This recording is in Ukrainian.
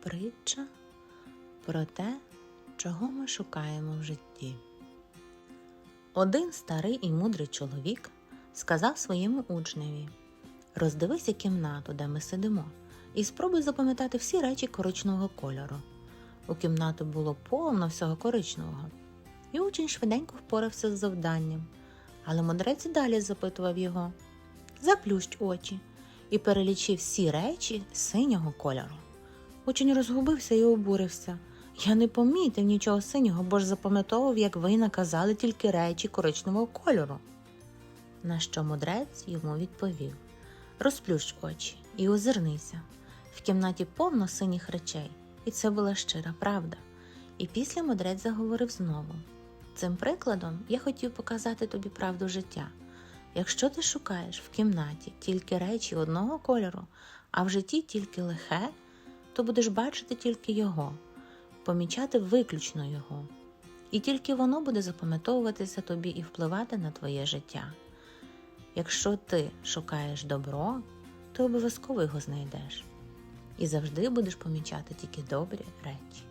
Притча про те, чого ми шукаємо в житті. Один старий і мудрий чоловік сказав своєму учневі: Роздивися кімнату, де ми сидимо, і спробуй запам'ятати всі речі коричневого кольору. У кімнати було повно всього коричневого, і учень швиденько впорався з завданням. Але мудрець далі запитував його: Заплющ очі і перелічи всі речі синього кольору. Учень розгубився і обурився. Я не помітив нічого синього, бо ж запам'ятовував, як ви наказали тільки речі коричневого кольору. На що мудрець йому відповів Розплющ очі і озирнися. В кімнаті повно синіх речей, і це була щира правда. І після мудрець заговорив знову. Цим прикладом я хотів показати тобі правду життя. Якщо ти шукаєш в кімнаті тільки речі одного кольору, а в житті тільки лихе, то будеш бачити тільки його, помічати виключно його. І тільки воно буде запам'ятовуватися тобі і впливати на твоє життя. Якщо ти шукаєш добро, ти обов'язково його знайдеш і завжди будеш помічати тільки добрі речі.